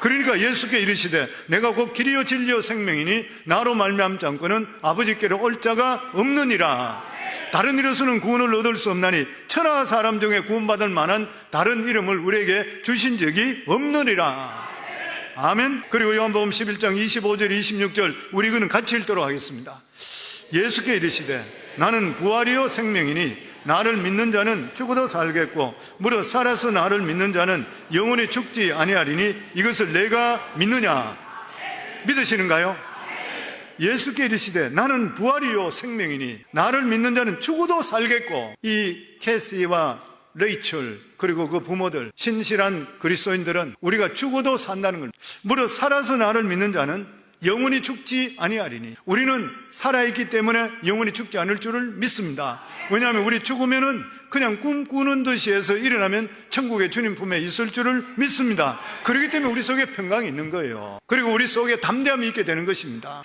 그러니까 예수께 이르시되 내가 곧 길이요 진리요 생명이니 나로 말미암지 않고는 아버지께로 올 자가 없느니라. 다른 이로서는 구원을 얻을 수 없나니 천하 사람 중에 구원받을 만한 다른 이름을 우리에게 주신 적이 없느니라. 아멘. 그리고 요한복음 11장 25절 26절 우리 그는 같이 읽도록 하겠습니다. 예수께 이르시되 나는 부활이요 생명이니 나를 믿는 자는 죽어도 살겠고 무려 살아서 나를 믿는 자는 영원히 죽지 아니하리니 이것을 내가 믿느냐 믿으시는가요? 예수께 이르시되 나는 부활이요 생명이니 나를 믿는 자는 죽어도 살겠고 이 캐시와 레이첼 그리고 그 부모들 신실한 그리스도인들은 우리가 죽어도 산다는 걸 무려 살아서 나를 믿는 자는 영원히 죽지 아니하리니. 우리는 살아있기 때문에 영원히 죽지 않을 줄을 믿습니다. 왜냐하면 우리 죽으면은 그냥 꿈꾸는 듯이 해서 일어나면 천국의 주님 품에 있을 줄을 믿습니다. 그렇기 때문에 우리 속에 평강이 있는 거예요. 그리고 우리 속에 담대함이 있게 되는 것입니다